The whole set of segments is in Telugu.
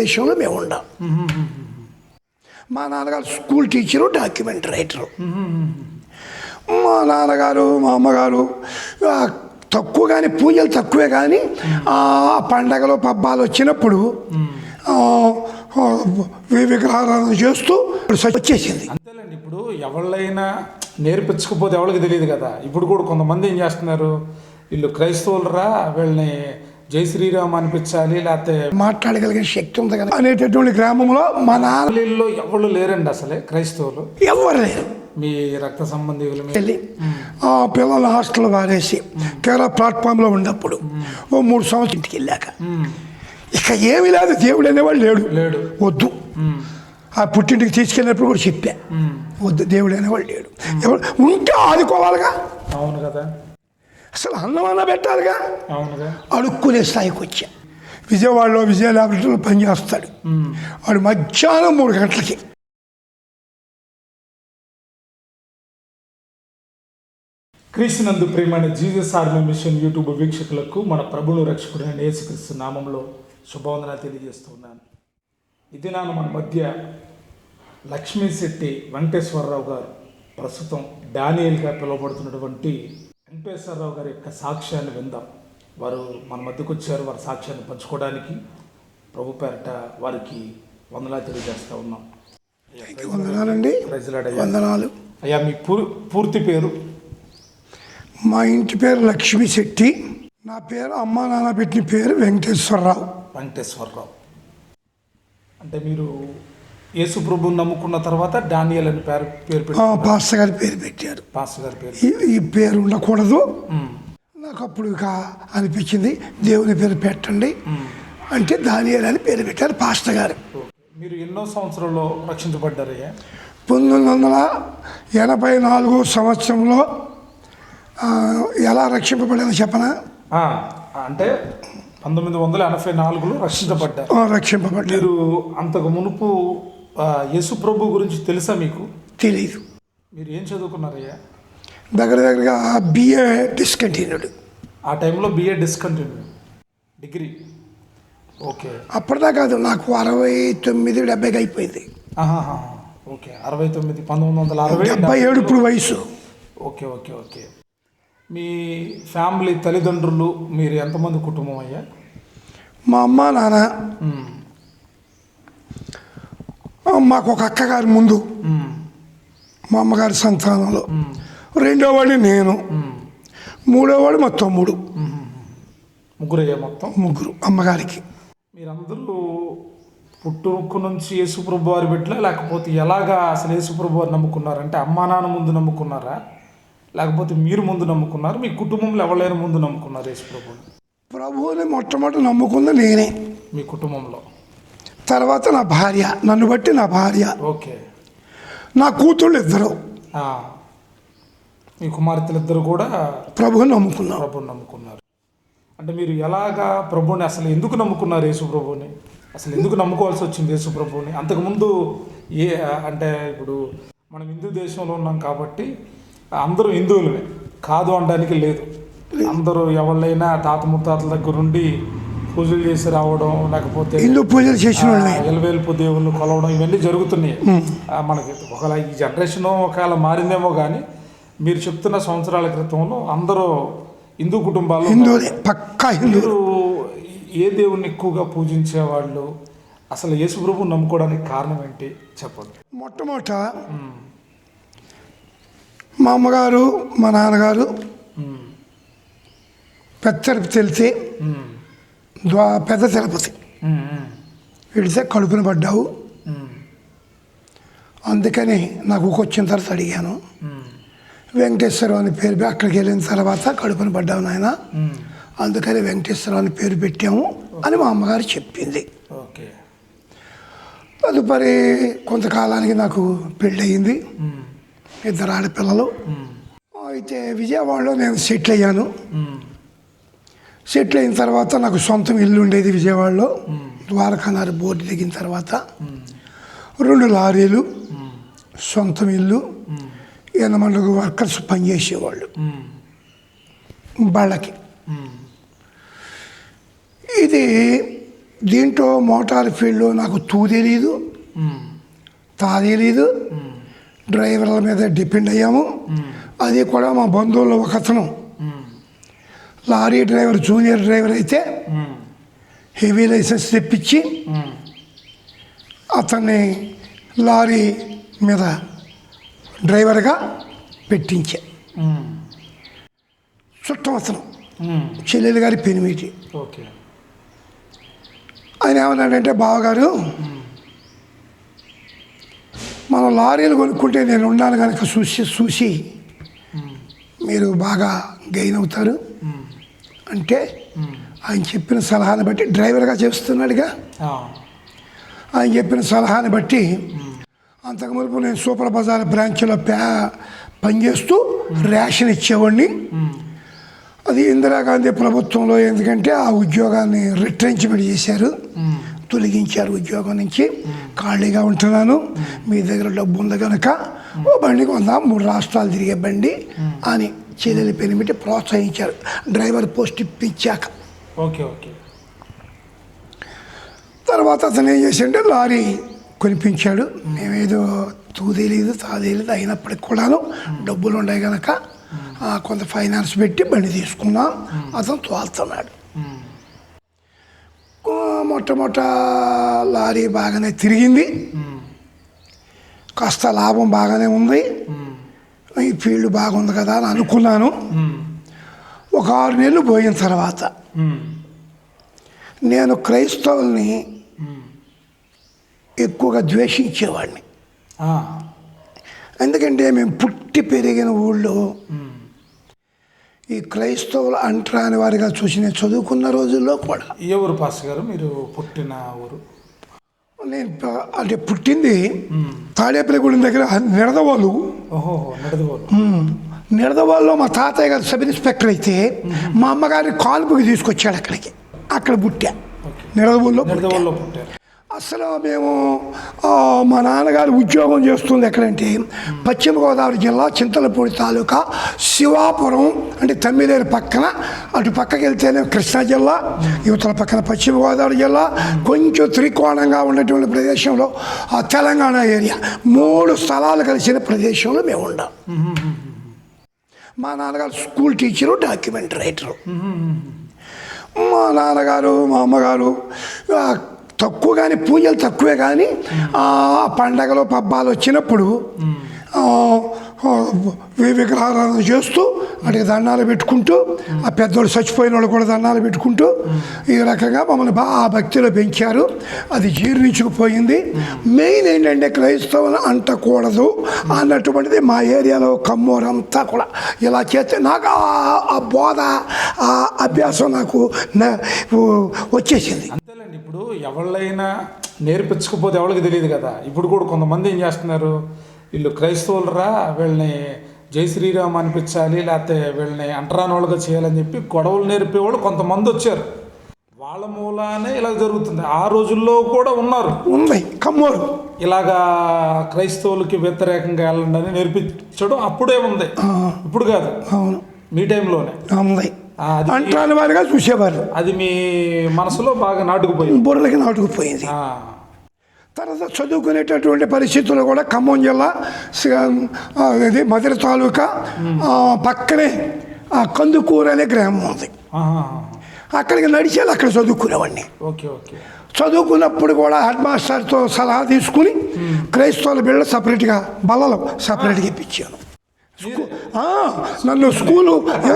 దేశంలో మేము ఉండాం. మా నాన్నగారు స్కూల్ టీచరు డాక్యుమెంట్ రైటరు. మా నాన్నగారు మా అమ్మగారు తక్కువ కానీ పూజలు తక్కువే కానీ ఆ పండగలు పబ్బాలు వచ్చినప్పుడు విగ్రహారాధన చేస్తూ వచ్చేసింది. అంతేలేండి ఇప్పుడు ఎవళ్ళైనా నేర్పించకపోతే ఎవరికి తెలియదు కదా. ఇప్పుడు కూడా కొంతమంది ఏం చేస్తున్నారు? వీళ్ళు క్రైస్తవులరా? వీళ్ళని జై శ్రీరామ్ అనిపించాలి లేకపోతే మాట్లాడగలిగిన శక్తి ఉంది కదా. అనేటటువంటి గ్రామంలో మా నాన్న వీళ్ళలో ఎవరు లేరండి అసలే క్రైస్తవులు? ఎవరు లేరు. మీ రక్త సంబంధికులు వెళ్ళి ఆ పిల్లల హాస్టల్ వారేసి కేరళ ప్లాట్ఫామ్లో ఉన్నప్పుడు ఓ మూడు సంవత్సరం ఇంటికి వెళ్ళాక. ఇక ఏమీ లేదు దేవుడు అనేవాడు లేడు. లేడు. వద్దు. ఆ పుట్టింటికి తీసుకెళ్ళినప్పుడు కూడా చెప్పా. వద్దు దేవుడు అనేవాడు లేడు. ఎవరు ఉంటే ఆదుకోవాలిగా. అవును కదా. అసలు అన్నమన్నా పెట్టాలిగా? అవునుగా. అడుక్కునే స్థాయికి వచ్చా. విజయవాడలో విజయ ల్యాబొరేటరీలో పనిచేస్తాడు. వాడు మధ్యాహ్నం మూడు గంటలకి. క్రీస్తునందు ప్రియమైన జీసస్ ఆర్మీ మిషన్ యూట్యూబ్ వీక్షకులకు మన ప్రభును రక్షకుడైన యేసుక్రీస్తు నామంలో శుభవందన తెలియజేస్తున్నాను ఇది నాన్న మన మధ్య లక్ష్మీ శెట్టి వెంకటేశ్వరరావు గారు ప్రస్తుతం డానియల్గా పిలువబడుతున్నటువంటి వెంకటేశ్వరరావు గారి యొక్క సాక్ష్యాన్ని విందాం. వారు మన మధ్యకు వచ్చారు వారి సాక్ష్యాన్ని పంచుకోవడానికి. ప్రభు పేరట వారికి వందలా తెలియజేస్తూ ఉన్నాం. వందనాలండి. వందనాలు. అయ్యా మీ పూర్ పూర్తి పేరు? మా ఇంటి పేరు లక్ష్మీ శెట్టి. నా పేరు అమ్మా నాన్న పెట్టిన పేరు వెంకటేశ్వరరావు. వెంకటేశ్వరరావు. అంటే మీరు యేసు ప్రభుని నమ్ముకున్న తర్వాత డానియల్ అని పేరు పేరు ఆ, పెట్టి పాస్టర్ గారి పేరు పెట్టారు. పాస్టర్ గారి పేరు ఈ పేరు ఉండకూడదు. నాకు అప్పుడు ఇక అనిపించింది దేవుని పేరు పెట్టండి. అంటే దానియల్ అని పేరు పెట్టారు పాస్టర్ గారు. మీరు ఎన్నో సంవత్సరాల్లో రక్షించబడ్డారయ్యా పంతొమ్మిది వందల ఎనభై నాలుగో సంవత్సరంలో ఎలా రక్షింపబడిందో చెప్పనా? అంటే పంతొమ్మిది వందల ఎనభై నాలుగులో రక్షించబడ్డారు. రక్షింపబడ్డారు. మీరు అంతకు మునుపు యేసు ప్రభు గురించి తెలుసా మీకు? తెలియదు మీరు ఏం చదువుకున్నారయ్యా? దగ్గర దగ్గరగా బిఏ డిస్కంటిన్యూడ్ ఆ టైంలో బిఏ డిస్కంటిన్యూ డిగ్రీ ఓకే అప్పటిదా కాదు నాకు అరవై తొమ్మిది డెబ్బైకి అయిపోయింది. ఓకే అరవై తొమ్మిది పంతొమ్మిది వందల అరవై డెబ్బై ఏడు ఇప్పుడు వయసు. ఓకే ఓకే ఓకే మీ ఫ్యామిలీ తల్లిదండ్రులు మీరు ఎంతమంది కుటుంబం అయ్యా? మా అమ్మ నాన్న. ఆ, మాకు ఒక అక్కగారు ముందు. మా అమ్మగారి సంతానంలో. మ్మ్. రెండో వాడు నేను. మ్మ్. మూడో వాడు మా తమ్ముడు. మ్మ్. ముగ్గురయ్యా మొత్తం? ముగ్గురు అమ్మగారికి. మీరందరూ పుట్టుకు నుంచి యేసుప్రభు వారి బిడ్డలా? లేకపోతే ఎలాగా అసలు యేసుప్రభు వారు నమ్ముకున్నారంటే అమ్మా నాన్న ముందు నమ్ముకున్నారా? లేకపోతే మీరు ముందు నమ్ముకున్నారు? మీ కుటుంబంలో ఎవరైనా ముందు నమ్ముకున్నారు యేసుప్రభుని? ప్రభువుని మొట్టమొదటి నమ్ముకుంది నేనే. మీ కుటుంబంలో. తర్వాత నా భార్య నన్ను బట్టి నా భార్య. ఓకే. నా కూతుళ్ళు ఇద్దరు. మీ కుమార్తెలిద్దరు కూడా ప్రభువుని నమ్ముకున్నాం ప్రభుని నమ్ముకున్నారు. అంటే మీరు ఎలాగా ప్రభుని అసలు ఎందుకు నమ్ముకున్నారు యేసు ప్రభుని అసలు ఎందుకు నమ్ముకోవాల్సి వచ్చింది యేసు ప్రభుని అంతకుముందు ఏ అంటే ఇప్పుడు మనం హిందూ దేశంలో ఉన్నాం కాబట్టి అందరూ హిందువులమే. కాదు అనడానికి లేదు. అందరూ ఎవళ్ళైనా తాత ముత్తాతల దగ్గర నుండి పూజలు చేసి రావడం లేకపోతే హిందూ పూజలు చేసిన ఎలవేల్పు దేవుళ్ళు కొలవడం ఇవన్నీ జరుగుతున్నాయి. మనకి ఒకవేళ ఈ జనరేషన్ ఒకవేళ మారిందేమో కానీ మీరు చెప్తున్న సంవత్సరాల క్రితంలో అందరూ హిందూ కుటుంబాల్లో హిందువులే పక్కా మీరు ఏ దేవుణ్ణి ఎక్కువగా పూజించేవాళ్ళు? అసలు యేసుప్రభు నమ్ముకోవడానికి కారణం ఏంటి? చెప్పండి. మొట్టమొదట మా అమ్మగారు మా నాన్నగారు. పెద్ద మ్మ్. ద్వా పెద్ద తిరుపతి. వెళితే కడుపున పడ్డావు. అందుకని నాకు వచ్చిన తర్వాత అడిగాను మ్మ్. వెంకటేశ్వరరావు అని పేరు అక్కడికి వెళ్ళిన తర్వాత కడుపున పడ్డావు నాయన. అందుకని వెంకటేశ్వరరావు అని పేరు పెట్టాము అని మా అమ్మగారు చెప్పింది ఓకే తదుపరి కొంతకాలానికి నాకు పెళ్ళయింది. ఇద్దరు ఆడపిల్లలు. అయితే విజయవాడలో నేను సెటిల్ అయ్యాను. సెటిల్ అయిన తర్వాత నాకు సొంతం ఇల్లు ఉండేది విజయవాడలో. ద్వారకానారి బోర్డు దిగిన తర్వాత రెండు లారీలు సొంతం ఇల్లు మ్మ్. వర్కర్స్ పనిచేసేవాళ్ళు. బళ్ళకి. ఇది దీంట్లో మోటార్ ఫీల్డ్లో నాకు తూ తెలియదు తా తెలీదు డ్రైవర్ల మీద డిపెండ్ అయ్యాము. అది కూడా మా బంధువుల్లో ఒక అతను లారీ డ్రైవర్ జూనియర్ డ్రైవర్ అయితే హెవీ లైసెన్స్ తెప్పించి అతన్ని లారీ మీద డ్రైవర్గా పెట్టించా. చుట్టం అతను. చెల్లెలు గారి పెనిమిటి. ఓకే. ఆయన ఏమన్నాడంటే బావగారు మనం లారీలు కొనుక్కుంటే నేను ఉన్నాను కనుక చూసి చూసి మీరు బాగా గెయిన్ అవుతారు. అంటే ఆయన చెప్పిన సలహాని బట్టి డ్రైవర్గా చేస్తున్నాడుగా. ఆయన చెప్పిన సలహాని బట్టి అంతకు మునుపు నేను సూపర్ బజార్ బ్రాంచ్లో ప్యా పనిచేస్తూ రేషన్ ఇచ్చేవాడిని. అది ఇందిరాగాంధీ ప్రభుత్వంలో ఎందుకంటే ఆ ఉద్యోగాన్ని రిట్రెంచ్మెంట్ చేశారు. తొలగించారు ఉద్యోగం నుంచి. ఖాళీగా ఉంటున్నాను. మీ దగ్గర డబ్బు ఉంది కనుక ఓ బండి కొందాం మూడు రాష్ట్రాలు తిరిగే బండి అని చెల్లెలు పెనిమిటి ప్రోత్సహించారు. Driver post ఇప్పించాక. Okay okay. తర్వాత అతను ఏం చేశాడంటే లారీ కొనిపించాడు. మేమేదో తూ తెలియదు తా తెలియదు అయినప్పటికి కూడాను డబ్బులు ఉన్నాయి కనుక కొంత ఫైనాన్స్ పెట్టి బండి తీసుకున్నాం. అతను తోలుతున్నాడు. మొట్టమొదట లారీ బాగానే తిరిగింది. కాస్త లాభం బాగానే ఉంది. ఈ ఫీల్డ్ బాగుంది కదా అని అనుకున్నాను. ఒక ఆరు నెలలు పోయిన తర్వాత నేను క్రైస్తవుల్ని ఎక్కువగా ద్వేషించేవాడిని. ఎందుకంటే మేము పుట్టి పెరిగిన ఊళ్ళో ఈ క్రైస్తవులు అంటరాని వారిగా చూసి నేను చదువుకున్న రోజుల్లో కూడా. ఏ ఊరు పాస్ గారు? మీరు పుట్టిన ఊరు? నేను అంటే పుట్టింది తాడేపల్లిగూడెం దగ్గర నిడదవాళ్ళు నిడదవాళ్ళలో మా తాతయ్య గారు సబ్ ఇన్స్పెక్టర్ అయితే మా అమ్మగారిని కాల్పుకి తీసుకొచ్చాడు అక్కడికి. అక్కడ పుట్టా. నిడదవోళ్ళలో అసలు మేము మా నాన్నగారు ఉద్యోగం చేస్తుంది ఎక్కడంటే పశ్చిమ గోదావరి జిల్లా చింతలపూడి తాలూకా శివాపురం అంటే తమ్మిదేరు పక్కన. అటు పక్కకి వెళ్తేనే కృష్ణా జిల్లా యువతల పక్కన పశ్చిమ గోదావరి జిల్లా కొంచెం త్రికోణంగా ఉన్నటువంటి ప్రదేశంలో ఆ తెలంగాణ ఏరియా. మూడు స్థలాలు కలిసిన ప్రదేశంలో మేము ఉండాం. మా నాన్నగారు స్కూల్ టీచరు డాక్యుమెంట్ రైటరు. మా నాన్నగారు మా అమ్మగారు తక్కువ కానీ పూజలు తక్కువే కానీ ఆ పండగలు పబ్బాలు వచ్చినప్పుడు ఆ, విగ్రహారాధన చేస్తూ అంటే దండాలు పెట్టుకుంటూ ఆ పెద్దోళ్ళు చచ్చిపోయిన వాళ్ళు కూడా దండాలు పెట్టుకుంటూ ఈ రకంగా మమ్మల్ని బాగా ఆ భక్తిలో పెంచారు. అది జీర్ణించుకుపోయింది. మెయిన్ ఏంటంటే క్రైస్తవులు అంటకూడదు అన్నటువంటిది మా ఏరియాలో కమ్మూరంతా కూడా. ఇలా చేస్తే నాకు ఆ- బోధ ఆ అభ్యాసం నాకు వచ్చేసింది. ఎవళ్ళైనా నేర్పించకపోతే ఎవరికి తెలియదు కదా. ఇప్పుడు కూడా కొంతమంది ఏం చేస్తున్నారు? వీళ్ళు క్రైస్తవులరా? వీళ్ళని జై శ్రీరామ్ అనిపించాలి లేకపోతే వీళ్ళని అంటరాని వాళ్ళుగా చేయాలని చెప్పి గొడవలు నేర్పేవాళ్ళు కొంతమంది వచ్చారు. వాళ్ళ మూలానే ఇలా జరుగుతుంది. ఆ రోజుల్లో కూడా ఉన్నారు. ఉంది కమ్మూరు. ఇలాగా క్రైస్తవులకి వ్యతిరేకంగా వెళ్ళండి అని నేర్పించడం అప్పుడే ఉంది. ఇప్పుడు కాదు. అవును. మీ టైంలోనే. ఉంది అది అంటాని వారిగా చూసేవారు అది మీ మనసులో బాగా నాటుకుపోయింది. బుర్రలకి నాటుకుపోయింది. తర్వాత చదువుకునేటటువంటి పరిస్థితులు కూడా ఖమ్మం జిల్లా ఇది మధుర తాలూకా పక్కనే ఆ కందుకూరు అనే గ్రామం ఉంది. అక్కడికి నడిచేది అక్కడ చదువుకునేవాడిని. Okay okay. చదువుకున్నప్పుడు కూడా హెడ్ మాస్టర్తో సలహా తీసుకుని క్రైస్తవుల బిళ్ళ సపరేట్గా బల్లలు సపరేట్గా ఇప్పించాను. నన్ను స్కూలు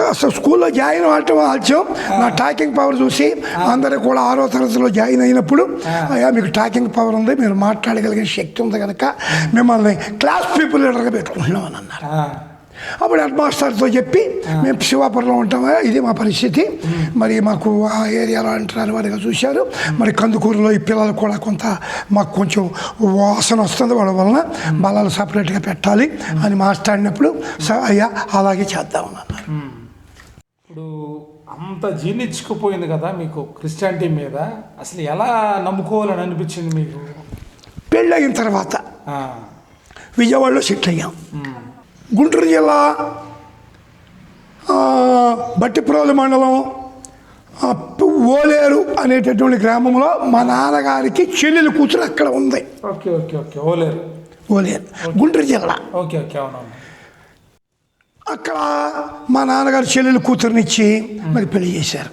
అసలు స్కూల్లో జాయిన్ అవటం ఆలస్యం నా టాకింగ్ పవర్ చూసి అందరూ కూడా ఆరో తరగతిలో జాయిన్ అయినప్పుడు అయ్యా మీకు టాకింగ్ పవర్ ఉంది మీరు మాట్లాడగలిగే శక్తి ఉంది కనుక మిమ్మల్ని క్లాస్ పీపుల్ లీడర్గా పెట్టుకుంటున్నామని అన్నారు. అప్పుడు హెడ్ మాస్టర్తో చెప్పి మేము శివాపురంలో ఉంటామా ఇది మా పరిస్థితి. మరి మాకు ఆ ఏరియాలో అంటారు వారిగా చూశారు. మరి కందుకూరులో ఈ పిల్లలు కూడా కొంత మాకు కొంచెం వాసన వస్తుంది వాళ్ళ వలన బలాలు సపరేట్గా పెట్టాలి అని మాట్లాడినప్పుడు "స- అయ్యా అలాగే చేద్దామని అన్నారు. ఇప్పుడు అంత జీర్ణించుకుపోయింది కదా మీకు క్రిస్టియానిటీ మీద. అసలు ఎలా నమ్ముకోవాలని అనిపించింది మీకు? పెళ్ళయిన తర్వాత విజయవాడలో సెటిల్ అయ్యాం. గుంటూరు జిల్లా బట్టిప్రోలు మండలం ఓలేరు అనేటటువంటి గ్రామంలో మా నాన్నగారికి చెల్లెలు కూతురు అక్కడ ఉంది. Okay okay okay. Oleru. Oleru. Guntur జిల్లా. ఓకే ఓకే అవునవును. అక్కడ మా నాన్నగారు చెల్లెలు కూతురునిచ్చి మరి పెళ్ళి చేశారు.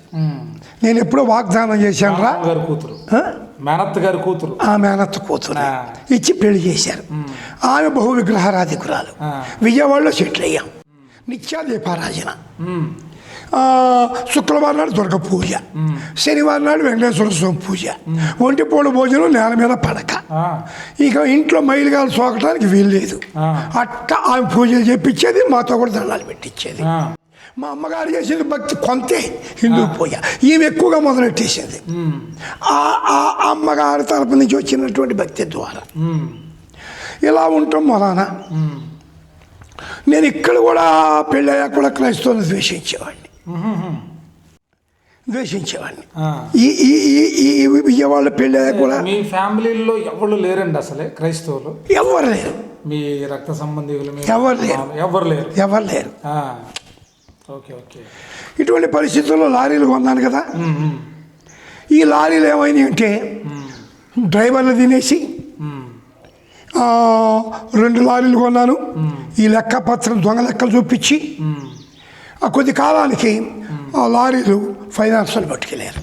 నేను ఎప్పుడో వాగ్దానం చేశాను రా కూతురు. మేనత్ గారి కూతురు. ఆ మేనత్త కూతురు. ఇచ్చి పెళ్ళి చేశారు. ఆమె బహు విగ్రహారాధికురాలు. విజయవాడలో సెటిల్ అయ్యాం. నిత్యా దీపారాజన ఉమ్. ఆ, శుక్రవారం నాడు దుర్గ పూజ. శనివారం నాడు వెంకటేశ్వర స్వామి పూజ. ఒంటి పూట భోజనం నేల మీద పడక. ఇక ఇంట్లో మైలుగాలు సోకటానికి వీల్లేదు. అట్ట ఆమె పూజలు చేపించేది మాతో కూడా దండాలు పెట్టించేది. మా అమ్మగారు చేసేది భక్తి కొంతే హిందూ పూజ ఈమె ఎక్కువగా మొదలెట్టేసింది. ఆ అమ్మగారి తరపు నుంచి వచ్చినటువంటి భక్తి ద్వారా. ఇలా ఉంటాం మొదన ఉమ్. నేను ఇక్కడ కూడా పెళ్ళయ్యాక కూడా క్రైస్తవులను ద్వేషించేవాడిని. ద్వేషించేవాడిని. ఈ ఈ ఈ ఈ విజయవాడ పెళ్ళయ్యాక కూడా మీ ఫ్యామిలీలో ఎవరు లేరండి అసలే క్రైస్తవులు ఎవరు లేరు మీ రక్త సంబంధికులు మీ ఎవరు లేరు. ఎవరు లేరు ఎవరు లేరు ఇటువంటి పరిస్థితుల్లో లారీలు కొన్నాను కదా. ఈ లారీలు ఏమైనాయి అంటే. డ్రైవర్లు తినేసి రెండు లారీలు కొన్నాను ఈ లెక్క పత్రం దొంగ లెక్కలు చూపించి. ఆ కొద్ది కాలానికి ఆ లారీలు ఫైనాన్స్లు పట్టుకెళ్ళారు.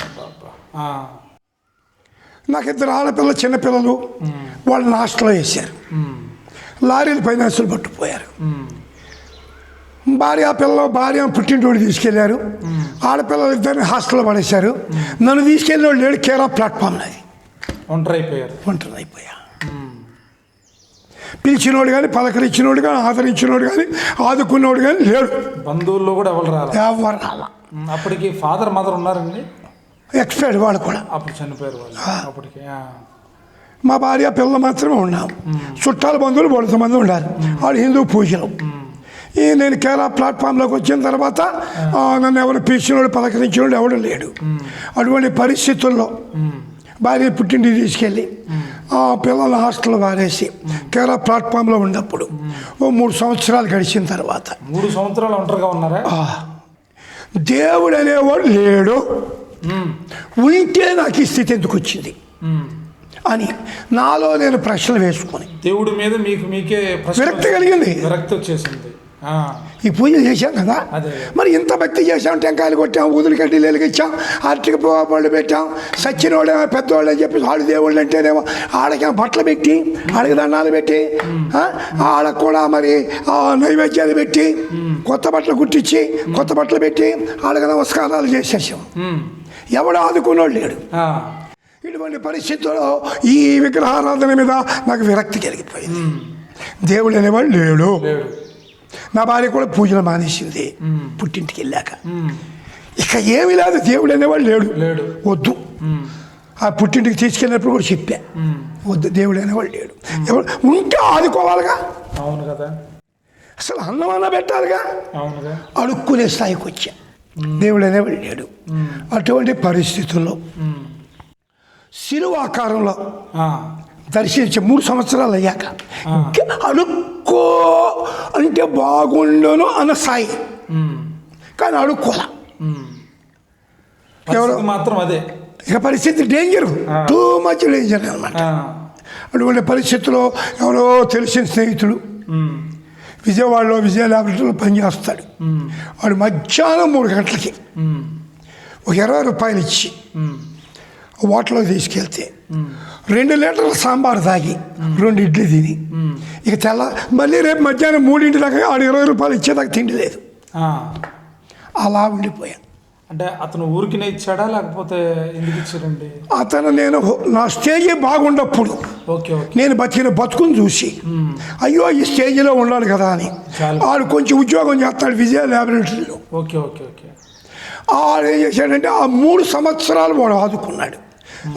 నాకు ఇద్దరు ఆడపిల్ల చిన్నపిల్లలు వాళ్ళని హాస్టల్లో వేశారు. లారీలు ఫైనాన్స్లు పట్టుకుపోయారు. భార్య పిల్లలు భార్య పుట్టింటోడు తీసుకెళ్ళారు. ఆడపిల్లలు ఇద్దరిని హాస్టల్లో పడేశారు. నన్ను తీసుకెళ్ళిన వాళ్ళు లేడు కేరా ప్లాట్ఫామ్ నాది ఒంటరి అయిపోయారు ఒంటరి అయిపోయా పిలిచినోడు కానీ పలకరించినోడు కానీ ఆదరించినోడు కానీ ఆదుకున్నోడు కానీ లేడు. బంధువుల్లో కూడా ఎవరు రాలా? ఎవరు రాలా. అప్పటికి ఫాదర్ మదర్ ఉన్నారండి? ఎక్స్పైర్డ్ వాళ్ళు కూడా. అప్పుడు చనిపోయారు వాళ్ళు. అప్పటికి. మా భార్య పిల్లలు మాత్రమే ఉన్నాం. చుట్టాల బంధువులు బొడత మంది ఉండాలి. వాళ్ళు హిందూ పూజలు. ఈ నేను కేరళ ప్లాట్ఫామ్లోకి వచ్చిన తర్వాత నన్ను ఎవరు పిలిచినోడు పలకరించినోడు ఎవడు లేడు అటువంటి పరిస్థితుల్లో. భార్య పుట్టింటికి తీసుకెళ్ళి ఆ పిల్లల హాస్టల్ వారేసి కేరళ ప్లాట్ఫామ్లో ఉన్నప్పుడు ఓ మూడు సంవత్సరాలు గడిచిన తర్వాత మూడు సంవత్సరాలు ఒంటరిగా ఉన్నారా దేవుడు అనేవాడు లేడు. ఉంటే నాకు ఈ స్థితి ఎందుకు వచ్చింది. అని నాలో నేను ప్రశ్నలు వేసుకొని దేవుడి మీద మీకు మీకే విరక్తి కలిగింది విరక్తి వచ్చేసింది. ఈ పూజ చేశాం కదా. మరి ఇంత భక్తి చేశాం టెంకాయలు కొట్టాం ఊదులు కడ్డీ వెలిగించాం ఆర్టిక పళ్ళు పెట్టాం సచ్చినోడే పెద్దవాళ్ళు అని చెప్పి ఆడు దేవుళ్ళు అంటేనేమో ఆడకి బట్టలు పెట్టి ఆడకి దండాలు పెట్టి ఆ, ఆడకు కూడా మరి ఆ, నైవేద్యాలు పెట్టి కొత్త బట్టలు కుట్టించి కొత్త బట్టలు పెట్టి ఆడకి నమస్కారాలు చేసేసాం. ఎవడు ఆదుకున్నోడు లేడు. ఇటువంటి పరిస్థితుల్లో ఈ విగ్రహారాధన మీద నాకు విరక్తి కలిగిపోయింది. దేవుడు అనేవాడు లేడు. నా భార్య కూడా పూజలు మానేసింది. పుట్టింటికి వెళ్ళాక. ఇక ఏమీ లేదు దేవుడు అనేవాడు లేడు. వద్దు. ఆ పుట్టింటికి తీసుకెళ్ళినప్పుడు కూడా చెప్పా. వద్దు దేవుడు అనేవాడు లేడు. ఎవడు ఉంటే ఆదుకోవాలిగా. అవును కదా. అసలు అన్నమన్నా పెట్టాలిగా. అవునుగా అడుక్కునే స్థాయికి వచ్చా. దేవుడు అనేవాడు లేడు. అటువంటి పరిస్థితుల్లో. శిలువ ఆకారంలో. దర్శించి మూడు సంవత్సరాలు అయ్యాక అడుక్కో అంటే బాగుండును అన్న స్థాయి ఉమ్. కానీ అడుక్కోలా ఉమ్. ఎవరు? పరిస్థితి మాత్రం అదే ఇక పరిస్థితి డేంజర్ టూ మచ్ డేంజర్ అనమాట. అటువంటి పరిస్థితుల్లో ఎవరో తెలిసిన స్నేహితుడు. విజయవాడలో విజయ ల్యాబొరేటరీలో పనిచేస్తాడు. వాడు మధ్యాహ్నం మూడు గంటలకి. ఒక ఇరవై రూపాయలు ఇచ్చి ఉమ్. వాటర్లో తీసుకెళ్తే రెండు లీటర్ల సాంబార్ తాగి రెండు ఇడ్లీ తిని. ఇక తెల్ల మళ్ళీ రేపు మధ్యాహ్నం మూడింటి దాకా ఆడు ఇరవై రూపాయలు ఇచ్చేదాకా తిండి లేదు. అలా ఉండిపోయాను. అంటే అతను ఊరికినే ఇచ్చాడా లేకపోతే ఎందుకు ఇచ్చారండి? అతను నేను నా స్టేజే బాగున్నప్పుడు ఓకే నేను బతికిన బతుకుని చూసి అయ్యో ఈ స్టేజ్లో ఉండాలి కదా అని. ఆడు కొంచెం ఉద్యోగం చేస్తాడు విజయ ల్యాబొరేటరీలో. Okay okay okay. ఆడు ఏం చేశాడంటే ఆ మూడు సంవత్సరాలు వాడు ఆదుకున్నాడు.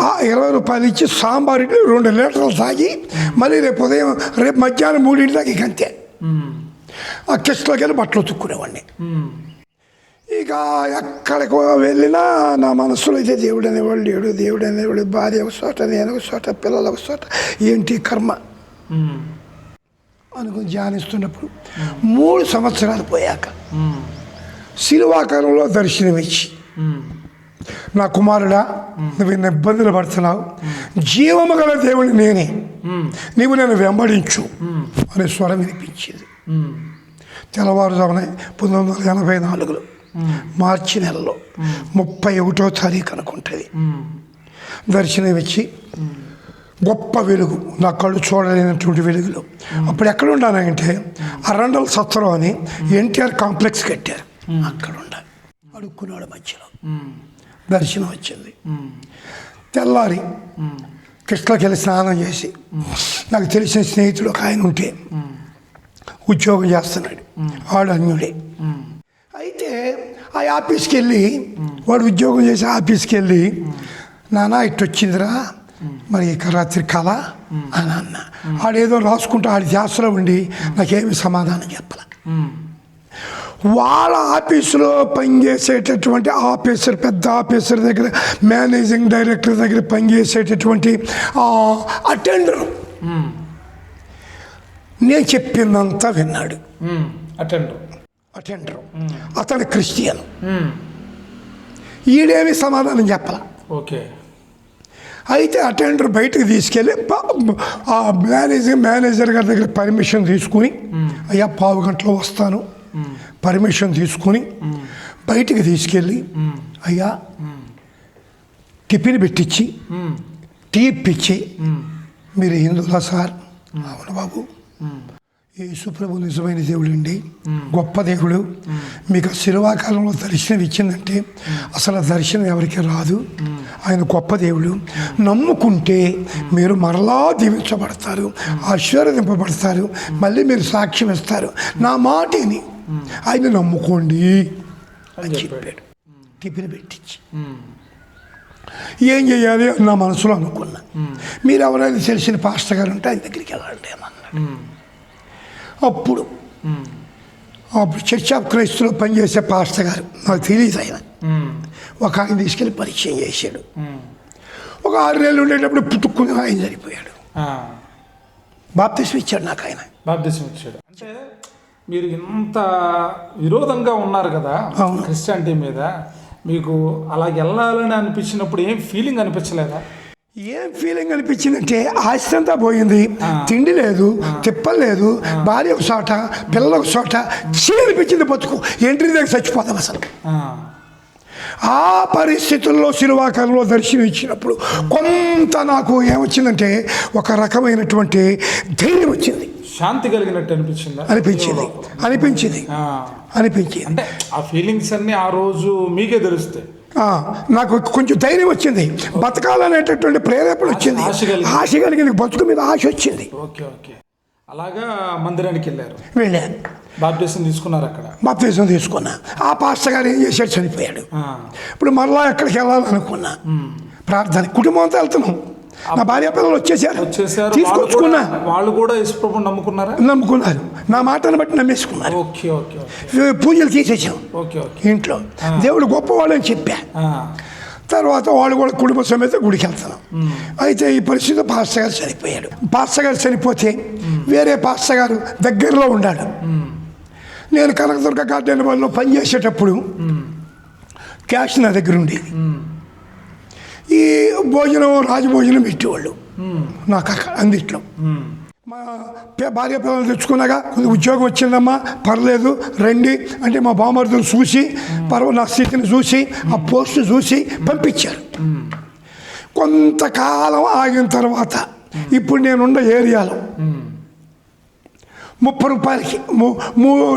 ఆ ఇరవై రూపాయలు ఇచ్చి సాంబార్ ఇడ్లీ రెండు లీటర్లు తాగి మళ్ళీ రేపు ఉదయం రేపు మధ్యాహ్నం మూడింటి దాకా ఇక అంతే. ఆ కిస్ట్లోకి వెళ్ళి బట్టలు ఉతుక్కునేవాడిని. ఇక ఎక్కడికి వెళ్ళినా నా మనసులో అయితే దేవుడు అనేవాడు లేడు దేవుడు అనేవాడు భార్య ఒక చోట నేను ఒక చోట పిల్లలు ఒక చోట ఏంటి కర్మ. అనుకుని ధ్యానిస్తున్నప్పుడు మూడు సంవత్సరాలు పోయాక. శిలువాకారంలో దర్శనమిచ్చి. నా కుమారుడా నువ్వు ఇన్ని ఇబ్బందులు పడుతున్నావు? జీవము గల దేవుడు నేనే. నీవు నేను వెంబడించు అనే స్వరం వినిపించింది. ఉమ్, తెల్లవారుజామున పంతొమ్మిది వందల ఎనభై నాలుగులో మార్చి నెలలో ముప్పై ఒకటో తారీఖు అనుకుంటుంది. దర్శనం ఇచ్చి గొప్ప వెలుగు నా కళ్ళు చూడలేనటువంటి వెలుగులో. అప్పుడు ఎక్కడ ఉండాలంటే అరండల్ సత్రం అని ఎన్టీఆర్ కాంప్లెక్స్ కట్టారు. అక్కడ ఉండాలి. అడుక్కున్నాడు మధ్యలో. దర్శనం వచ్చింది. తెల్లారి కృష్ణకి వెళ్ళి స్నానం చేసి నాకు తెలిసిన స్నేహితుడు ఒక ఆయన ఉంటే ఉద్యోగం చేస్తున్నాడు. వాడు అన్యుడే. అయితే ఆ ఆఫీస్కి వెళ్ళి వాడు ఉద్యోగం చేసి ఆఫీస్కి వెళ్ళి నానా ఇటు వచ్చిందిరా మరి ఇక రాత్రి కళ అని అన్న. ఆడేదో రాసుకుంటూ ఆడి ధ్యాసలో ఉండి నాకేమి సమాధానం చెప్పాల. వాళ్ళ ఆఫీసులో పనిచేసేటటువంటి ఆఫీసర్ పెద్ద ఆఫీసర్ దగ్గర మేనేజింగ్ డైరెక్టర్ దగ్గర పనిచేసేటటువంటి అటెండర్. నేను చెప్పిందంతా విన్నాడు. అటెండర్. అటెండర్. అతను క్రిస్టియన్. ఈడేమి సమాధానం చెప్పాల? ఓకే. అయితే అటెండర్ బయటకు తీసుకెళ్ళి ఆ మేనేజర్ మేనేజర్ గారి దగ్గర పర్మిషన్ తీసుకుని అయ్యా పావు గంటలో వస్తాను. పర్మిషన్ తీసుకుని బయటికి తీసుకెళ్ళి అయ్యా టిఫిన్ పెట్టించి టీ ఇప్పించి మీరు హిందువులా సార్? అవును బాబు. యేసుప్రభు నిజమైన దేవుడు అండి గొప్ప దేవుడు. మీకు శిలువాకాలంలో దర్శనం ఇచ్చిందంటే అసలు దర్శనం ఎవరికి రాదు. ఆయన గొప్ప దేవుడు. నమ్ముకుంటే మీరు మరలా దీవించబడతారు ఆశీర్వదింపబడతారు మళ్ళీ మీరు సాక్ష్యం ఇస్తారు. నా మాటని ఆయన నమ్ముకోండి. అని చెప్పాడు. టిఫిన్ పెట్టించి. ఏం చేయాలి అని నా మనసులో అనుకున్నా. మీరు ఎవరైనా తెలిసిన పాస్టర్ గారు ఉంటే ఆయన దగ్గరికి వెళ్ళండి ఉమ్, అప్పుడు అప్పుడు చర్చ్ ఆఫ్ క్రైస్తులో పనిచేసే పాస్టర్ గారు నాకు తెలియదు ఆయన. ఒక ఆయన తీసుకెళ్ళి పరిచయం చేశాడు. ఒక ఆరు నెలలు ఉండేటప్పుడు పుట్టుకుని ఆయన చనిపోయాడు. బాప్తిసం ఇచ్చాడు నాకు ఆయన. బాప్తిసం ఇచ్చాడు. అంటే మీరు ఇంత విరోధంగా ఉన్నారు కదా. క్రిస్టియానిటీ మీద మీకు అలా వెళ్ళాలని అనిపించినప్పుడు ఏం ఫీలింగ్ అనిపించలేదా? ఏం ఫీలింగ్ అనిపించిందంటే ఆస్తి అంతా పోయింది. తిండి లేదు తిప్పలు లేదు భార్య ఒక చోట పిల్లలు ఒక చోట చీ అనిపించింది బతుకు. ఎంట్రీ దగ్గర చచ్చిపోతాం అసలు. ఆ, ఆ పరిస్థితుల్లో శిలువాకారంలో దర్శనం ఇచ్చినప్పుడు కొంత నాకు ఏమొచ్చిందంటే ఒక రకమైనటువంటి ధైర్యం వచ్చింది. శాంతి కలిగినట్టు అనిపించిందా? అనిపించింది. అనిపించింది. అనిపించింది. అంటే ఆ ఫీలింగ్స్ అన్ని ఆ రోజు మీకే తెలుస్తాయి. నాకు కొంచెం ధైర్యం వచ్చింది. బతకాలనేటటువంటి ప్రేరేపణ వచ్చింది. ఆశ కలిగింది. బతుకు మీద ఆశ వచ్చింది. Okay okay. అలాగా మందిరానికి వెళ్ళారు. వెళ్ళాను. బాప్టిజం తీసుకున్నారు అక్కడ. బాప్తీసం తీసుకున్నా. ఆ పాస్టర్ గారు ఏం చేశాడు? చనిపోయాడు. ఇప్పుడు మరలా ఎక్కడికి వెళ్ళాలనుకున్నా. ప్రార్థన కుటుంబం అంతా వెళ్తున్నాం. నా భార్య పిల్లలు వచ్చేసారు. వచ్చేసారు. వాళ్ళు తీసుకొచ్చుకున్నా వాళ్ళు కూడా యశ్వ్రభు నమ్ముకున్నారా? నమ్ముకున్నారు. నా మాటను బట్టి నమ్మేసుకున్నారు. Okay okay okay. పూజలు తీసేసాం ఓకే ఓకే. ఇంట్లో. దేవుడు గొప్పవాడు అని చెప్పా తర్వాత వాళ్ళు కూడా కుటుంబ సమేత గుడికి వెళ్తున్నాం. అయితే ఈ పరిస్థితిలో పాస్టర్ గారు చనిపోయాడు. పాస్టర్ గారు చనిపోతే వేరే పాస్టర్ గారు దగ్గరలో ఉన్నాడు. నేను కనకదుర్గ గార్డెన్ వాళ్ళలో పనిచేసేటప్పుడు క్యాష్ నా దగ్గర ఉండేది. ఈ భోజనం రాజభోజనం పెట్టేవాళ్ళు. నాకు అందిట్లో. మా భార్య పిల్లలు తెచ్చుకున్నాక కొద్దిగా ఉద్యోగం వచ్చిందమ్మా పర్లేదు రండి అంటే మా బామర్దులు చూసి పర్వ నా స్థితిని చూసి ఆ పోస్ట్ చూసి పంపించారు. కొంతకాలం ఆగిన తర్వాత ఇప్పుడు నేనున్న ఏరియాలో ముప్పై రూపాయలకి ము-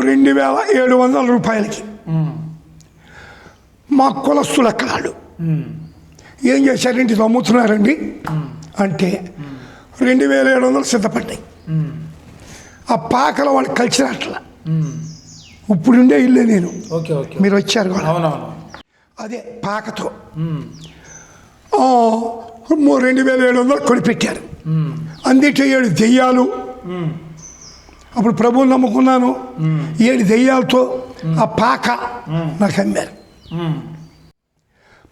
రెండు వేల ఏడు వందల రూపాయలకి మా కులస్తులు ఉమ్, ఏం చేశారంటే ఇది అమ్ముతున్నారండి? అంటే రెండు వేల ఏడు వందలు సిద్ధపడ్డాయి. ఆ పాకలో వాళ్ళు కలిసి అట్లా. ఇప్పుడుండే ఇల్లే నేను. మీరు వచ్చారు అదే పాకతో. రెండు వేల ఏడు వందలు కొనిపెట్టారు. అందుకే ఏడు దెయ్యాలు. అప్పుడు ప్రభువు నమ్ముకున్నాను. ఏడు దెయ్యాలతో ఆ పాక నాకు అమ్మారు.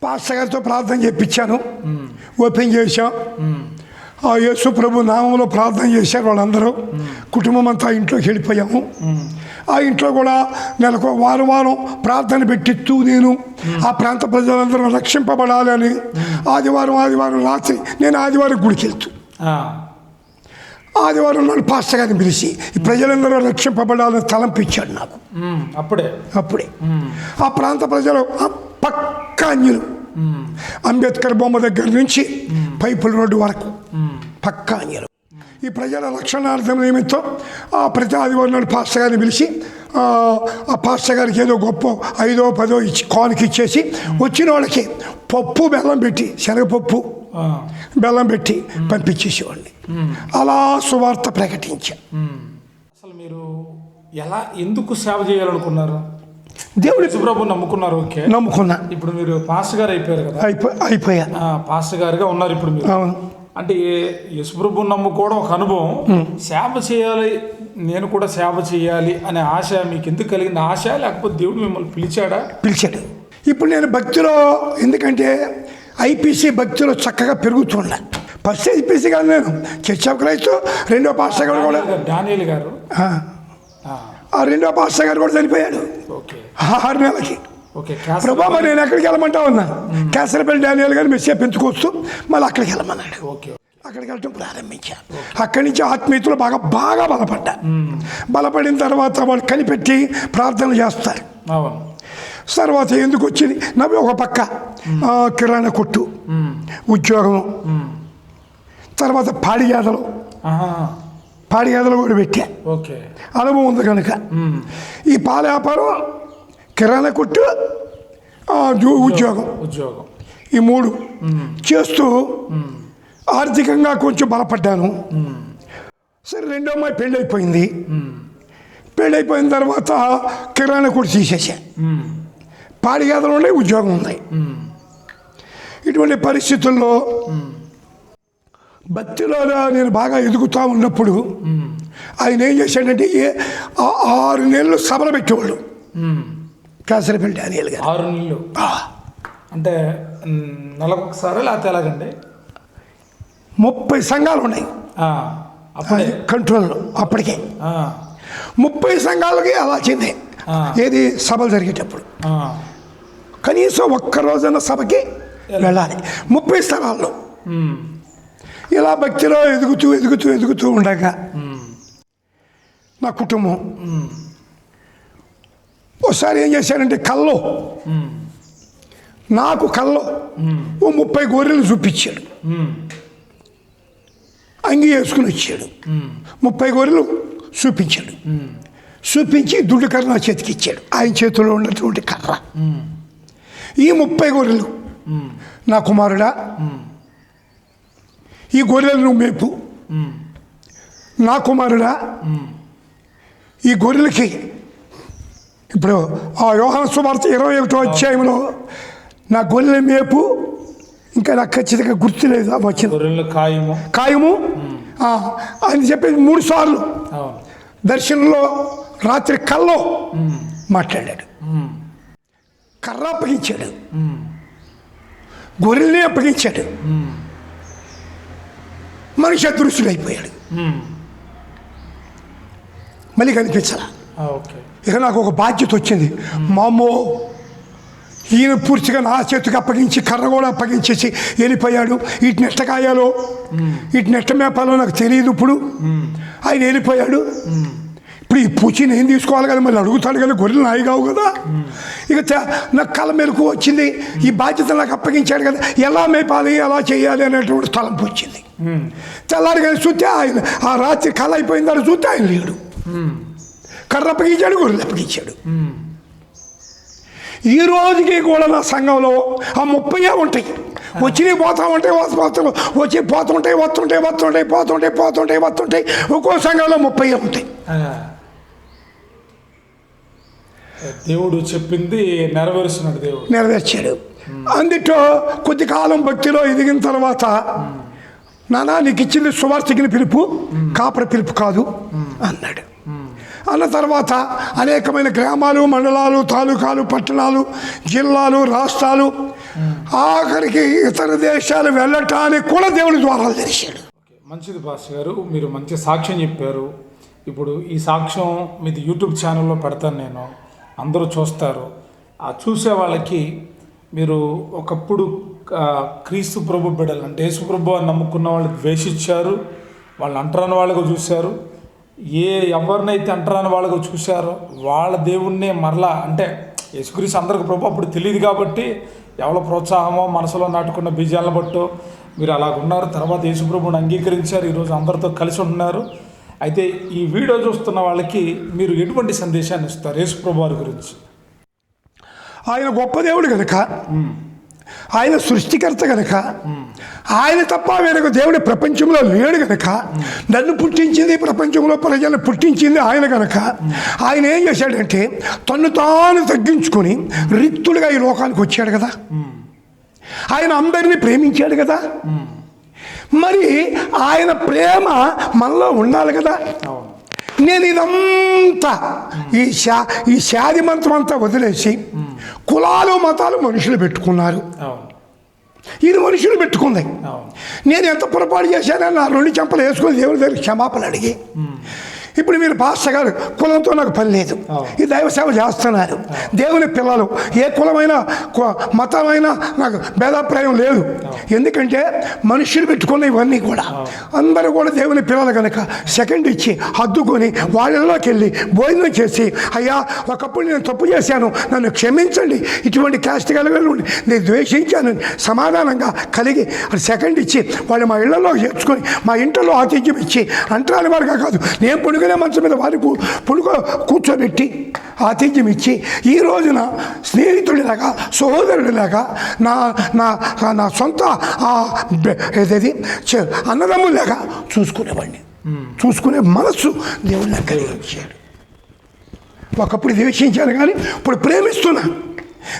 పాస్టర్ గారితో ప్రార్థన చేయించాను ఓపెన్ చేశాం. ఆ యేసు ప్రభు నామంలో ప్రార్థన చేశారు వాళ్ళందరూ. కుటుంబం అంతా ఇంట్లోకి వెళ్ళిపోయాము. ఆ ఇంట్లో కూడా నెలకు వారం వారం ప్రార్థన పెట్టిస్తూ నేను ఆ ప్రాంత ప్రజలందరూ రక్షింపబడాలని ఆదివారం ఆదివారం రాత్రి నేను ఆదివారం గుడికి వెళ్తూ. ఆదివారం నాడు పాస్టర్ గారిని పిలిచి ప్రజలందరూ రక్షింపబడాలని తలంపించాడు నాకు. అప్పుడే. అప్పుడే. ఆ ప్రాంత ప్రజలు పక్కా ఉమ్, అంబేద్కర్ బొమ్మ దగ్గర నుంచి పైపుల రోడ్డు వరకు ఉమ్, పక్కా అన్యులు ఈ ప్రజల రక్షణార్థం నిమిత్తం ఆ ప్రతి ఆదివారం నాడు పాస్టర్ గారిని పిలిచి ఆ, పాస్టర్ గారికి ఏదో గొప్ప ఐదో పదో ఇచ్చి కానుక ఇచ్చేసి వచ్చిన వాళ్ళకి పప్పు బెల్లం పెట్టి శనగపప్పు బెల్లం పెట్టి పంపించేసేవాడిని. అలా సువార్త ప్రకటించా. అసలు మీరు ఎలా ఎందుకు సేవ చేయాలనుకున్నారు? దేవుడి యేసుప్రభు నమ్ముకున్నారు ఓకే. నమ్ముకున్నా. ఇప్పుడు మీరు పాస్టర్ గారు అయిపోయారు కదా? అయిపో అయిపోయా. పాస్టర్ గారుగా ఉన్నారు ఇప్పుడు మీరు. అవును. అంటే యేసుప్రభు నమ్ముకోవడం ఒక అనుభవం. సేవ చేయాలి నేను కూడా సేవ చేయాలి అనే ఆశ మీకు ఎందుకు కలిగింది? ఆశ లేకపోతే దేవుడు మిమ్మల్ని పిలిచాడా? పిలిచాడు. ఇప్పుడు నేను భక్తిలో ఎందుకంటే ఐపీసీ భక్తిలో చక్కగా పెరుగుతుండ ఫస్ట్ ఐపీసీ కాదు నేను చర్చ్ ఆఫ్ క్రైస్తు రెండో పాస్టర్ గారు కూడా. డానియల్ గారు ఆ, రెండో పాస్టర్ గారు కూడా చనిపోయాడు. ఆరు నెలలకి. ఓకే క్యాస్ ప్రభా మరి నేను ఎక్కడికి వెళ్ళమంటా ఉన్నా? కేసరపల్లి డానియల్ గారు మెస్సే పెంచుకోవచ్చు మళ్ళీ అక్కడికి వెళ్ళమన్నాడు. అక్కడికి వెళ్ళటం ప్రారంభించాను అక్కడి నుంచి ఆత్మీయతలు బాగా బాగా బలపడ్డా. బలపడిన తర్వాత వాళ్ళు కనిపెట్టి ప్రార్థనలు చేస్తారు. తర్వాత ఎందుకు వచ్చింది? నవ్వి ఒక పక్క. కిరాణా కొట్టు. ఉద్యోగం. తర్వాత పాడి ఆహా, పాడి గేదలు కూడా పెట్టా. ఓకే. అనుభవం ఉంది కనుక. ఈ పాల వ్యాపారం కిరాణా కొట్టు ఉద్యోగం ఉద్యోగం. ఈ మూడు చేస్తూ ఆర్థికంగా కొంచెం బలపడ్డాను. సరే రెండో అమ్మాయి పెళ్ళి అయిపోయింది ఉమ్, పెళ్ళి అయిపోయిన తర్వాత కిరాణా కొట్టు తీసేసా ఉమ్, పాడి గేదలు ఉన్నాయి ఉద్యోగం ఉన్నాయి. ఇటువంటి పరిస్థితుల్లో భక్తిలో నేను బాగా ఎదుగుతూ ఉన్నప్పుడు ఆయన ఏం చేశాడంటే ఆరు నెలలు సభలు పెట్టేవాళ్ళు. ఉమ్. కేసరిపల్లి డానియల్ గారు. ఆరు నెలలు. అంటే నెలకొకసారి లేకపోతే ఎలాగండి? ముప్పై సంఘాలు ఉన్నాయి. కంట్రోల్లో అప్పటికే. ముప్పై సంఘాలకి అలా చెందే. ఏది సభలు జరిగేటప్పుడు. కనీసం ఒక్క రోజున సభకి వెళ్ళాలి. ముప్పై స్థలాల్లో. ఇలా భక్తిలో ఎదుగుతూ ఎదుగుతూ ఎదుగుతూ ఉండగా నా కుటుంబం ఒకసారి ఏం చేశానంటే కల్లో నాకు కల్లో ఓ ముప్పై గొర్రెలు చూపించాడు. అంగి వేసుకుని వచ్చాడు. ముప్పై గొర్రెలు చూపించాడు. చూపించి దుడ్డు కర్ర నా చేతికి ఇచ్చాడు. ఆయన చేతిలో ఉన్నటువంటి కర్ర. ఈ ముప్పై గొర్రెలు నా కుమారుడా ఈ గొర్రెలు నువ్వు మేపు నా కుమారుడా ఈ గొర్రెలకి ఇప్పుడు ఆ యోహాన సువార్త ఇరవై ఒకటో అధ్యాయంలో నా గొర్రెల మేపు. ఇంకా నాకు ఖచ్చితంగా గుర్తులేదు ఆ వచ్చిన ఖాయము ఖాయము అని చెప్పేసి మూడు సార్లు. దర్శనంలో రాత్రి కల్లో మాట్లాడాడు. కర్ర అప్పగించాడు. గొర్రెల్ని అప్పగించాడు. మనిషి అదృశ్యుడైపోయాడు. మళ్ళీ కనిపించాల. ఇక నాకు ఒక బాధ్యత వచ్చింది. మా అమ్మో ఈయన పూర్తిగా నా చేతికి అప్పగించి కర్ర కూడా అప్పగించేసి వెళ్ళిపోయాడు. వీటిని ఎట్ట కాయాలో వీటిని ఎట్ట మేపాలో నాకు తెలియదు ఇప్పుడు. ఆయన వెళ్ళిపోయాడు. ఇప్పుడు ఈ పూచి నేను తీసుకోవాలి కదా మళ్ళీ అడుగుతాడు కదా గొర్రెలు నాయి కావు కదా. ఇక నాకు కళ్ళ మెలకు వచ్చింది. ఈ బాధ్యత నాకు అప్పగించాడు కదా ఎలా మేపాలి ఎలా చేయాలి అనేటువంటి తలంపు వచ్చింది. తెల్లారి కానీ చూస్తే ఆయన ఆ రాత్రి కళ అయిపోయిన తర్వాత చూస్తే ఆయన లేడు. ఉమ్, కర్ర అప్పగించాడు గొర్రెలు అప్పగించాడు. ఉమ్. ఈ రోజుకి కూడా నా సంఘంలో ఆ ముప్పై ఉంటాయి. వచ్చినవి పోతా ఉంటాయి వస్తు పోతూ వచ్చి పోతుంటాయి వస్తుంటాయి వస్తుంటాయి పోతుంటాయి పోతుంటాయి వస్తుంటాయి ఒక్కో సంఘంలో ముప్పై ఉంటాయి. దేవుడు చెప్పింది నెరవేరుస్తున్నాడు దేవుడు. నెరవేర్చాడు. అందుట్లో కొద్ది కాలం భక్తిలో ఎదిగిన తర్వాత నానా నీకు ఇచ్చింది సువార్తికిని పిలుపు కాపర పిలుపు కాదు అన్నాడు. అన్న తర్వాత అనేకమైన గ్రామాలు మండలాలు తాలూకాలు పట్టణాలు జిల్లాలు రాష్ట్రాలు ఆఖరికి ఇతర దేశాలు వెళ్ళటానికి కూడా దేవుడి ద్వారాలు తెరిచాడు. మంచిది భాష గారు మీరు మంచి సాక్ష్యం చెప్పారు. ఇప్పుడు ఈ సాక్ష్యం మీది యూట్యూబ్ ఛానల్లో పెడతాను నేను అందరూ చూస్తారు. ఆ చూసే వాళ్ళకి మీరు ఒకప్పుడు క్రీస్తు ప్రభు బిడ్డలు అంటే యేసు ప్రభు అని నమ్ముకున్న వాళ్ళు ద్వేషించారు వాళ్ళు అంటరాని వాళ్ళగా చూశారు. ఏ ఎవరినైతే అంటరాని వాళ్ళగా చూశారో వాళ్ళ దేవుణ్ణే మరలా అంటే యేసుక్రీస్తు అందరికి ప్రభు అప్పుడు తెలియదు కాబట్టి ఎవరి ప్రోత్సాహమో మనసులో నాటుకున్న బీజాలను బట్టో మీరు అలాగ ఉన్నారు. తర్వాత యేసుప్రభుని అంగీకరించారు. ఈరోజు అందరితో కలిసి ఉంటున్నారు. అయితే ఈ వీడియో చూస్తున్న వాళ్ళకి మీరు ఎటువంటి సందేశాన్ని ఇస్తారు? యేసుప్రభు వారి గురించి. ఆయన గొప్ప దేవుడు కనుక ఆయన సృష్టికర్త గనక ఆయన తప్ప వేరొక దేవుడి ప్రపంచంలో లేడు గనక నన్ను పుట్టించింది ప్రపంచంలో ప్రజలను పుట్టించింది ఆయన గనక ఆయన ఏం చేశాడంటే తన్ను తాను తగ్గించుకొని రిక్తుడిగా ఈ లోకానికి వచ్చాడు కదా. ఆయన అందరినీ ప్రేమించాడు కదా. మరి ఆయన ప్రేమ మనలో ఉండాలి కదా. నేను ఇదంతా ఈ శా ఈ శాది మంత్రం అంతా వదిలేసి కులాలు మతాలు మనుషులు పెట్టుకున్నారు. ఇది మనుషులు పెట్టుకుంది. నేను ఎంత పొరపాటు చేశానని నా రెండు చెంపలు వేసుకొని దేవుని దగ్గర క్షమాపణ అడిగి ఇప్పుడు మీరు పాస్టర్ గారు కులంతో నాకు పని లేదు. ఈ దైవ సేవ చేస్తున్నారు. దేవుని పిల్లలు ఏ కులమైనా మతమైనా నాకు భేదాభిప్రాయం లేదు. ఎందుకంటే మనుషులు పెట్టుకున్న ఇవన్నీ కూడా అందరూ కూడా దేవుని పిల్లలు కనుక సెకండ్ ఇచ్చి హద్దుకొని వాళ్ళలోకి వెళ్ళి భోజనం చేసి అయ్యా ఒకప్పుడు నేను తప్పు చేశాను నన్ను క్షమించండి. ఇటువంటి క్యాస్ట్ కలిగి నేను ద్వేషించాను. సమాధానంగా కలిగి అది సెకండ్ ఇచ్చి వాళ్ళు మా ఇళ్ళలో చేర్చుకొని మా ఇంట్లో ఆతిథ్యం ఇచ్చి అంటరాని వారుగా కాదు. నేను పొడుగునే మంచం మీద వారికి పొడుగు కూర్చోబెట్టి ఆతిథ్యం ఇచ్చి ఈ రోజున స్నేహితుడిలాగా సహోదరుడిలాగా నా నా నా సొంత ఏదది? అన్నదమ్ములాగా చూసుకునేవాడిని. చూసుకునే మనస్సు దేవుడు. నాకు కలిగించాడు ఒకప్పుడు ద్వేషించాను కానీ ఇప్పుడు ప్రేమిస్తున్నా.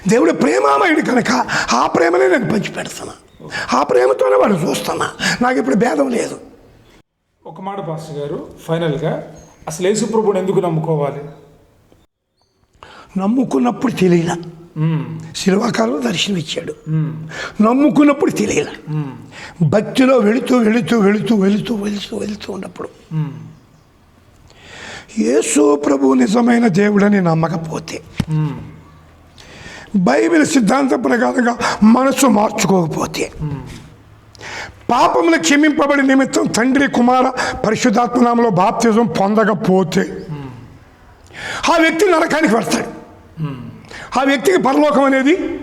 దేవుడు ప్రేమామయుడు కనుక ఆ ప్రేమనే నేను పంచిపెడుతున్నా. ఆ ప్రేమతోనే వాడు చూస్తున్నా. నాకు ఇప్పుడు భేదం లేదు. ఒక మాట పాస్టర్ గారు ఫైనల్గా అసలు యేసుప్రభుని ఎందుకు నమ్ముకోవాలి నమ్ముకున్నప్పుడు తెలియలా మ్మ్. శిల్వాకారంలో దర్శనం ఇచ్చాడు మ్మ్. నమ్ముకున్నప్పుడు తెలియలా. భక్తిలో వెళుతూ వెళుతూ వెళుతూ వెళుతూ వెళుతూ వెళుతూ ఉన్నప్పుడు. యేసు ప్రభు నిజమైన దేవుడని నమ్మకపోతే మ్మ్. బైబిల్ సిద్ధాంత ప్రకారంగా మనసు మార్చుకోకపోతే పాపములు క్షమింపబడి నిమిత్తం తండ్రి కుమార పరిశుద్ధాత్మనామలో బాప్తిజం పొందకపోతే ఆ వ్యక్తి నరకానికి వెళ్తాడు ఆ వ్యక్తికి పరలోకం అనేది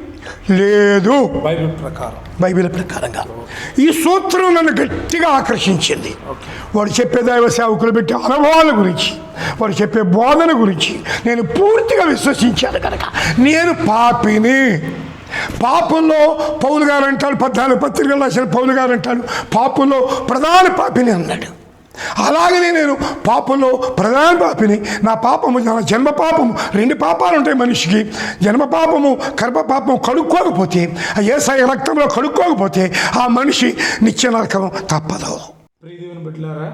లేదు. బైబిల్ ప్రకారం. బైబిల్ ప్రకారంగా. ఈ సూత్రం నన్ను గట్టిగా ఆకర్షించింది. వాడు చెప్పే దైవ సేవకులు పెట్టే అనుభవాల గురించి వాడు చెప్పే బోధన గురించి నేను పూర్తిగా విశ్వసించాను కనుక. నేను పాపిని. పాపుల్లో పౌలు గారు అంటాడు పద్నాలుగు పత్రికలు రాసిన పౌలు గారు అంటాడు పాపుల్లో ప్రధాన పాపిని అన్నాడు. అలాగనే నేను పాపంలో ప్రధాన పాపిని నా పాపము నా జన్మ పాపము రెండు పాపాలు ఉంటాయి మనిషికి. జన్మ పాపము కర్మ పాపము కడుక్కోకపోతే ఆ ఏసఐ రక్తంలో కడుక్కోకపోతే ఆ మనిషి నిత్య నరకం తప్పదు. బిడ్డలారా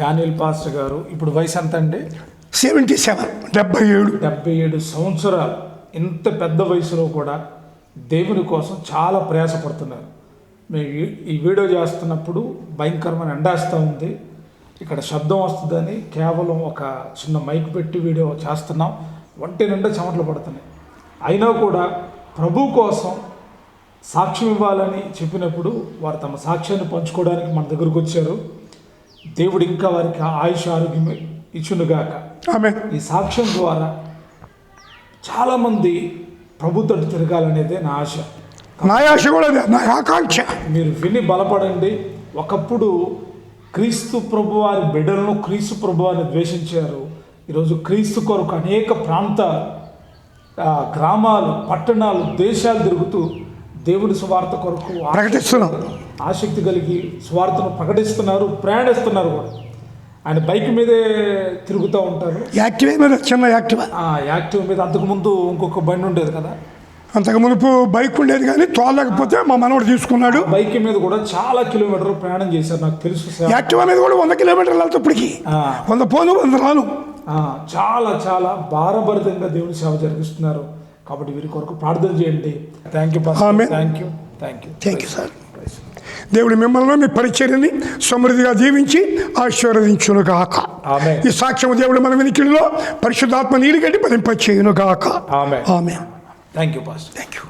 డానియల్ పాస్టర్ గారు ఇప్పుడు వయసు ఎంత అండి? సెవెంటీ సెవెన్ డెబ్బై ఏడు. డెబ్బై ఏడు సంవత్సరాలు. ఇంత పెద్ద వయసులో కూడా దేవుని కోసం చాలా ప్రయాసపడుతున్నారు. మేము ఈ- వీడియో చేస్తున్నప్పుడు భయంకరమైన ఎండాస్తూ ఉంది. ఇక్కడ శబ్దం వస్తుందని కేవలం ఒక చిన్న మైక్ పెట్టి వీడియో చేస్తున్నాం. ఒంటి నిండా చెమటలు పడుతున్నాయి. అయినా కూడా ప్రభు కోసం సాక్ష్యం ఇవ్వాలని చెప్పినప్పుడు వారు తమ సాక్ష్యాన్ని పంచుకోవడానికి మన దగ్గరకు వచ్చారు. దేవుడు ఇంకా వారికి ఆయుష్ ఆరోగ్యం ఇచ్చునుగాక. ఈ సాక్ష్యం ద్వారా చాలామంది ప్రభుత్వం తిరగాలనేదే నా ఆశ. నా ఆశ కూడా నా ఆకాంక్ష. మీరు విని బలపడండి. ఒకప్పుడు క్రీస్తు ప్రభు వారి బిడ్డలను క్రీస్తు ప్రభు వారిని ద్వేషించారు. ఈరోజు క్రీస్తు కొరకు అనేక ప్రాంతాలు ఆ, గ్రామాలు పట్టణాలు దేశాలు తిరుగుతూ దేవుని సువార్త కొరకు ఆ- ప్రకటిస్తున్నాం. ఆసక్తి కలిగి స్వార్థను ప్రకటిస్తున్నారు ప్రయాణిస్తున్నారు కూడా. ఆయన బైక్ మీదే తిరుగుతూ ఉంటారు. యాక్టివే మీద చిన్న యాక్టివా. ఆ యాక్టివ్ మీద అంతకుముందు ఇంకొక బండి ఉండేది కదా? అంతకు మునుపు బైక్ ఉండేది కానీ తోలలేకపోతే మా మనవడు తీసుకున్నాడు. బైక్ మీద కూడా చాలా కిలోమీటర్లు ప్రయాణం చేశారు నాకు తెలుసు యాక్టివా మీద కూడా వంద కిలోమీటర్లు వెళ్తా ఇప్పటికి. వంద పోను వంద రాను. చాలా చాలా భారభరితంగా దేవుని సేవ జరిగిస్తున్నారు. కాబట్టి వీరి కొరకు ప్రార్థన చేయండి. Thank you. Thank you thank you thank you sir దేవుడు మిమ్మల్ని మీ పరిచర్యని సమృద్ధిగా దీవించి ఆశీర్వదించును గాక ఆమేన్. ఈ సాక్ష్యం దేవుడు మన వినికిడిలో పరిశుద్ధాత్మ నీరు గడ్డి పలింప చేయును గాక ఆమె థ్యాంక్ యూ థ్యాంక్ యూ